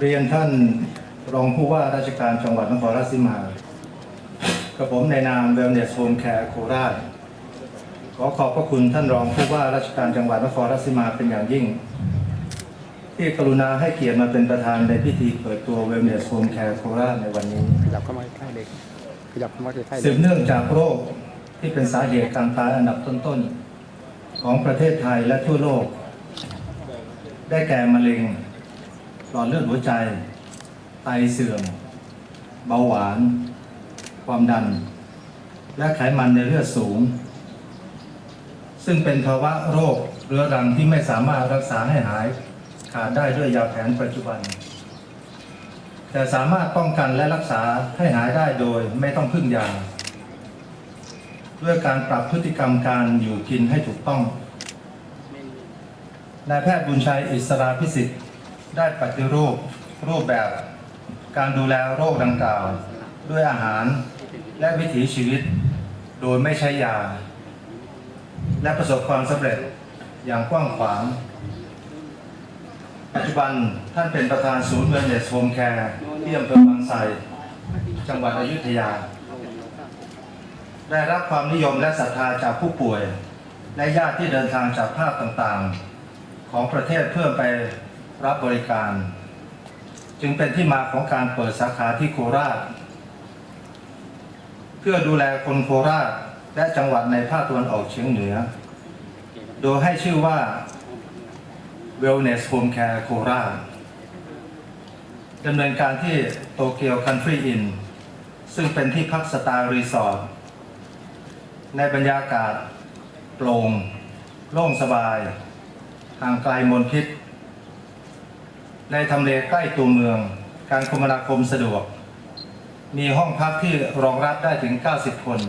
เรียนท่านรองผู้ว่าราชการจังหวัดนครราชสีมา กับผมในนามเวลเนสโฮมแคร์โคราช ขอขอบพระคุณท่านรองผู้ว่าราชการจังหวัดนครราชสีมาเป็นอย่างยิ่ง ที่กรุณาให้เกียรติมาเป็นประธานในพิธีเปิดตัวเวลเนสโฮมแคร์โคราชในวันนี้ขยับเข้ามาใกล้เลยขยับเข้ามาใกล้เลสืบเนื่องจากโรคที่เป็นสาเหตุการตายอันดับต้นๆของประเทศไทยและทั่วโลก ได้แก่มะเร็ง หลอดเลือดหัวใจ ไตเสื่อม เบาหวาน ความดัน และไขมันในเลือดสูง ซึ่งเป็นภาวะโรคเรื้อรังที่ไม่สามารถรักษาให้หายขาดได้ด้วยยาแผนปัจจุบัน แต่สามารถป้องกันและรักษาให้หายได้โดยไม่ต้องพึ่งยาด้วยการปรับพฤติกรรมการอยู่กินให้ถูกต้องนายแพทย์บุญชัยอิสราพิสิทธิ์ ได้ปฏิรูปรูปแบบการดูแลโรคดังกล่าว ด้วยอาหารและวิถีชีวิต โดยไม่ใช้ยา และประสบความสำเร็จอย่างกว้างขวาง ปัจจุบันท่านเป็นประธานศูนย์เวลเนสโฮมแคร์ที่อำเภอบางไทรจังหวัดอยุธยา ได้รับความนิยมและศรัทธาจากผู้ป่วย และญาติที่เดินทางจากภาคต่างๆ ของประเทศเพื่อไป รับบริการ จึงเป็นที่มาของการเปิดสาขาที่โคราช เพื่อดูแลคนโคราชและจังหวัดในภาคตะวันออกเฉียงเหนือ โดยให้ชื่อว่า Wellness Home Care โคราชดำเนินการที่โตเกียว Country Inn ซึ่งเป็นที่พักสไตล์รีสอร์ทในบรรยากาศโปร่งโล่งสบาย ห่างไกลมลพิษ ในทำเลใกล้ตัวเมือง การคมนาคมสะดวก มีห้องพักที่รองรับได้ถึง 90 คน